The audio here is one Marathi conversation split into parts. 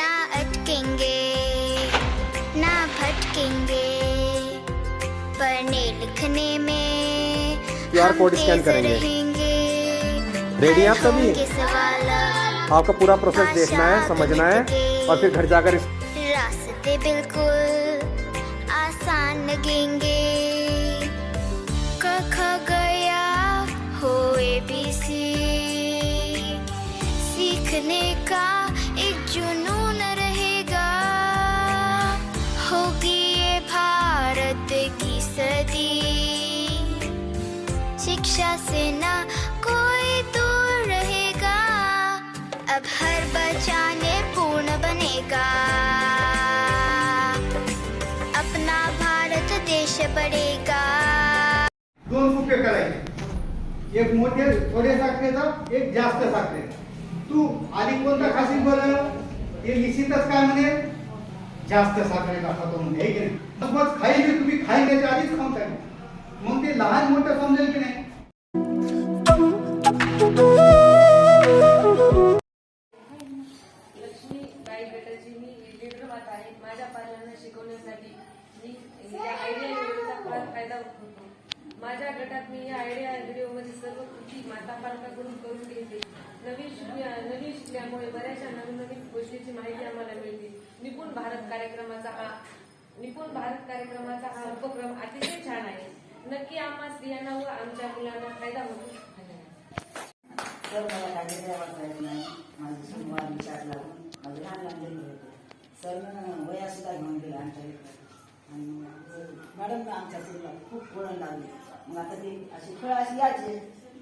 रुकेंगे ना भटकेंगे पढ़ने लिखने में हम कोड स्कैन करेंगे। रेडी आप सभी? आपका पूरा प्रोसेस देखना है समझना है और फिर घर जाकर इस रास्ते बिल्कुल आसान लगेंगे गया हो ए बी सी सीखने का शिक्षा से ना कोई दूर रहेगा। अब हर बचाने पूर्ण बनेगा। अपना भारत देश बढ़ेगा। दोन सुके करायचे. एक मोठे थोडे साखरेचा एक जास्त साखरेचा तू आधी कोणता खाशील बरं? हे निश्चितच काय म्हणेल जास्त साखरेचा खातो म्हणून हे खाईल तुम्ही खाईल त्याच्या आधीच खाऊन मग ते लहान मोठं समजेल की नाही? माझ्या गटात मी या आयडिया व्हिडिओमध्ये सर्व कृती माता पालकाकडून करून घेते. नवीन शिकण्या नवीन शिकल्यामुळे बऱ्याचशा नवीन नवीन गोष्टीची माहिती आम्हाला मिळते. निपुण भारत कार्यक्रमाचा हा निपुण भारत कार्यक्रमाचा हा उपक्रम अतिशय छान आहे. नक्की आम्हा स्त्रियांना व आमच्या मुलांना फायदा होतो. तर मला काही द्यावं नाही. माझं सोमवार विचार लागून माझं लहान लहान होतं. सर वया सुद्धा घेऊन गेले आमच्या आणि मॅडम आमच्या स्कूलला खूप वळण लागले. मग आता ते अशी फळं अशी यायचे.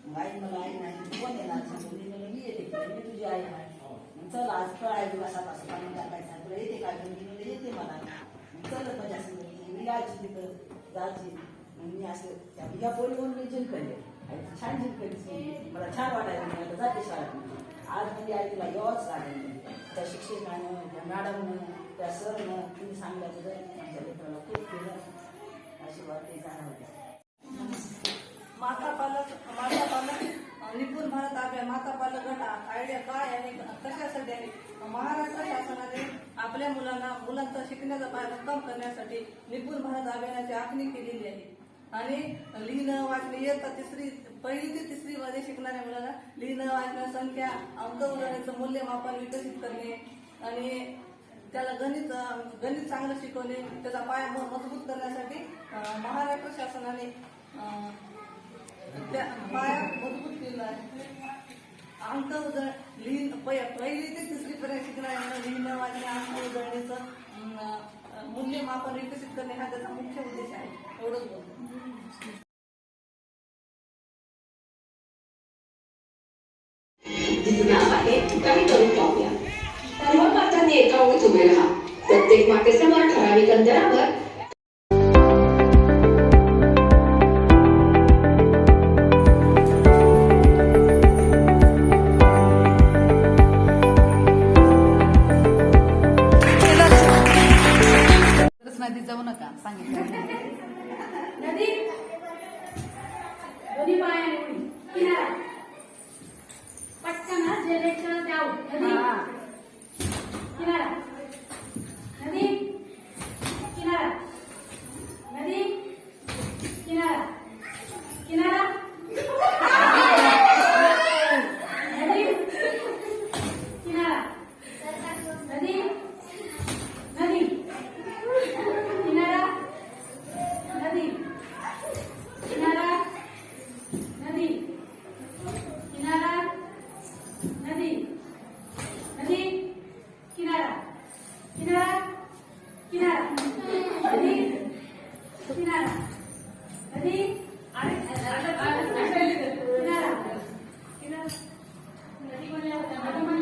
मग आई मला आई नाही कोण येणार मुली मी मी येते मी तुझी आई आहे. मग चल आज फळ आहे दिवसात असं पाणी टाकायचं? तुला येते काय मी येते मला. मग चल माझ्या संग मी यायची तिथं जायची. मग मी असं त्या या पोरीवरून मी जिंकले. आई छान जिंकली मला छान वाटायचं मी आता जाते शाळेत. आज म्हणजे आई तुला यावंच लागेल. त्या शिक्षकानं त्या मॅडमनं त्या सरनं तुम्ही सांगितलं आमच्या लेकराला खूप केलं अशी वाटते जाणवते. माता पालक माता पालक निपुण भारत आपल्या माता पालक गट आयडिया काय आणि कशासाठी आहे? महाराष्ट्र शासनाने आपल्या मुलांना मुलांचा शिकण्याचा पाया कम करण्यासाठी निपुण भारत अभियानाची आखणी केलेली आहे. आणि लिहिणं वाचणं इयत्ता तिसरी पहिली ते तिसरी मध्ये शिकणाऱ्या मुलांना लिहिणं वाचणं संख्या अंक उजळण्याचं मूल्यमापन विकसित करणे आणि त्याला गणित गणित चांगलं शिकवणे त्याचा पाया मजबूत करण्यासाठी महाराष्ट्र शासनाने त्या पाया मजबूत केला आहे. अंक उजळ लिहिण पहिली ते तिसरी पर्यंत शिकणाऱ्यांना लिहिणं वाचणं अंक उजळणीचं मूल्यमापन विकसित करणे हा त्याचा मुख्य उद्देश आहे. एवढंच बोलतो. तिचं नाव आहे काही करून पाहूया मातांनी एका ओळीत उभे राहा प्रत्येक मातेसमोर ठराविक अंतरावर नदी जाऊ नका सांगितलं. किनारा नदी किनारा नदी अरे किनारा किनारा नदी बोले